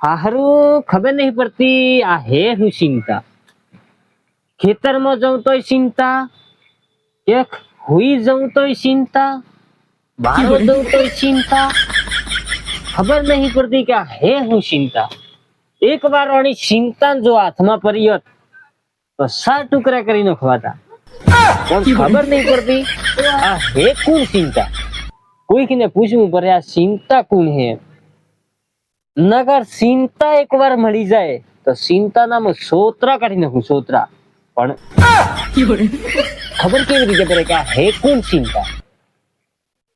હારું ખબર નહીં પડતી, આ હે હું ચિંતા. ખેતરમાં જઉં તોય ચિંતા, એક હુઈ જઉં તોય ચિંતા બહાર જઉં તોય ચિંતા. ખબર નહીં પડતી કે આ હે હું ચિંતા. એક વાર આની ચિંતા જો હાથમાં પડી તો સા ટુકડા કરી નાખવાતા. પણ ખબર નહીં પડતી, આ હે કોણ ચિંતા? કોઈકને પૂછવું પડે, આ ચિંતા કોણ હે? નગર ચિંતા એકવાર મળી જાય તો ચિંતા નામ સોત્રા કાઢી નાખું, સોત્રા. પણ ખબર કેવી રીતે પડે કે આ હે કોણ ચિંતા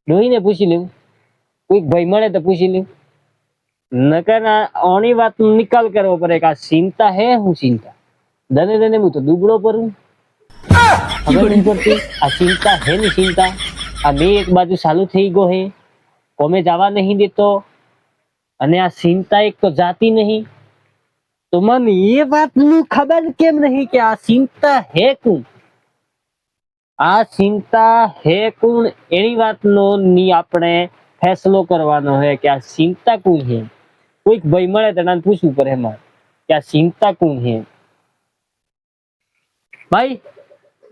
ડોહીને પૂછી લેવું કોઈક ભાઈ મળે તો પૂછી લેવું નકર ઓણી વાત નિકાલ કરવો પડે કે આ ચિંતા હે, હું ચિંતા દને દને હું તો દુબળો પરું. ખબર નહીં પડતી, આ ચિંતા હે ની ચિંતા આ બે એક બાજુ ચાલુ થઈ ગયો હે. કોમે જવા નહીં દેતો. અને આ ચિંતા એક તો જાતી નહીં. તો મને એ વાતનું ખબર કેમ નહીં કે આ ચિંતા હે કું આ ચિંતા હે કુણ એની વાતનો ની આપણે ફેસલો કરવાનો હે કે આ ચિંતા કું હે? કોઈક ભાઈ મળે તો પૂછવું પડે એમાં કે આ ચિંતા કું હે? ભાઈ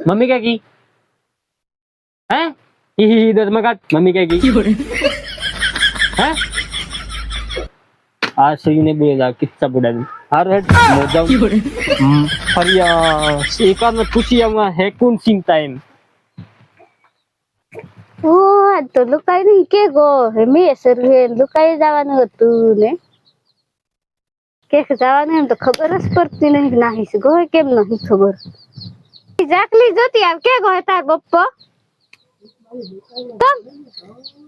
મમ્મી કે કી હે? મમ્મી કે કી હે? આ શ્રીને બે હજાર કિસ્સા બુડાવી હારું હેડ મોજાવ ફરી એકાદ ખુશી આમાં હે કોણ ચિંતા એમ ઓ આ તો લુકાઈ નહીં કે ગો. મેં સર્વે લુકાઈ જવાનું હતું ને. કે જવાનું એમ તો ખબર જ પડતી નહીં કે નાહી ગો કેમ નહીં ખબર? જાકલી જોતી આવ કે ગો તાર બપ્પો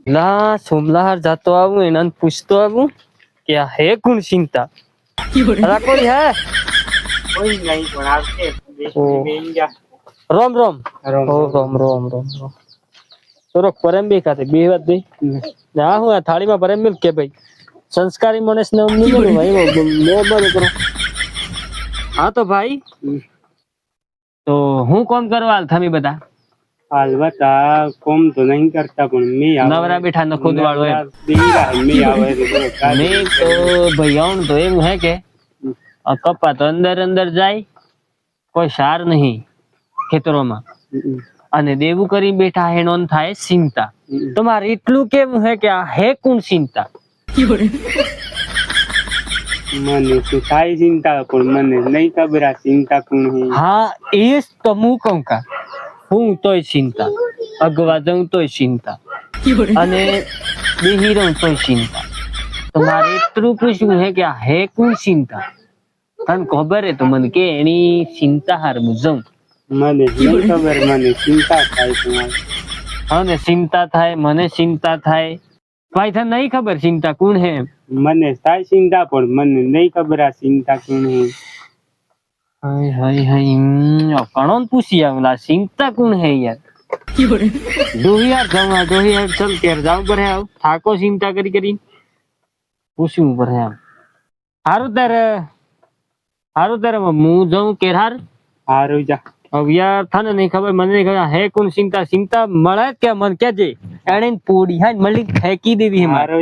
ના સોમલાહાર જાતો આવું એના પૂછતો આવું. કે આ હે કોણ ચિંતા અલા કોઈ હે કોઈ નહીં પણ આવશે ઓ. બેન જા રોમ રોમ રોમ. ઓ રોમ રોમ રોમ રોમ થોડોક પરમ બે ખાતે બે વાત બે ના હું આ થાળીમાં પરમ મિલ કે ભાઈ સંસ્કારી માણસ ને નહીં મળે ભાઈ નો મળે કરો હા તો ભાઈ તો હું કોમ કરવા હાલ તમે બધા આ કોમ તો નહીં કરતા પણ મે નવરા બેઠા ન ખુદ વાળો એમ. મે આવે. મે તો ભાઈ તો એમ હે કે આ કપા તો અંદર અંદર જાય કોઈ સાર નહીં ખેતરોમાં. અને દેવું કરી બેઠા હે નોન થાય ચિંતા તમારે એટલું કેમ હે કે આ હે કોણ ચિંતા મને શું થાય ચિંતા પણ મને નહીં ખબર આ ચિંતા કોણ હે. હા એ જ તો હું કહું કા. હું તોય ચિંતા. અગવા જઉં તોય ચિંતા. અને બેહી રહું તોય ચિંતા. તો મારે એટલું પૂછવું હે કે હે કોણ ચિંતા? તને ખબર હે તો મને કે એની ચિંતા હાર હું જઉં. મને ખબર મને ચિંતા થાય તમારી. હા ચિંતા થાય મને ચિંતા થાય. ભાઈ તને નહીં ખબર ચિંતા કોણ હે? મને થાય ચિંતા પણ મને નહીં ખબર આ ચિંતા કોણ હે. હાય હાય હાય હમ, આ કણો ને પૂછી આવેલા ચિંતા કોણ હે યાર? દોહિયાર આ દોહિયાર ચલ કેર જાઉં પડે આવ. થાકો ચિંતા કરી કરી. પૂછવું પડે આમ. હારું તારે હારું તારે હું જાઉં કેર હાર? હારું જા. હવે યાર તને નહીં ખબર મને નહીં ખબર હે કોણ ચિંતા ચિંતા મળે જ કે મને કેજે એને પોડી હા મળી ફેંકી દેવી હે મારે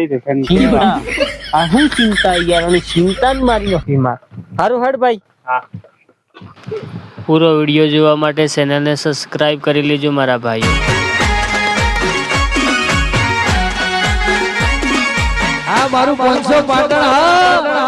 આ હું ચિંતા યાર? અને ચિંતા જ મારી નાખી માર. હારું હડ ભાઈ. હા. પૂરો વીડિયો જોવા માટે ચેનલને સબસ્ક્રાઇબ કરી લેજો મારા ભાઈઓ. મારું પાંચસો પાટણ હા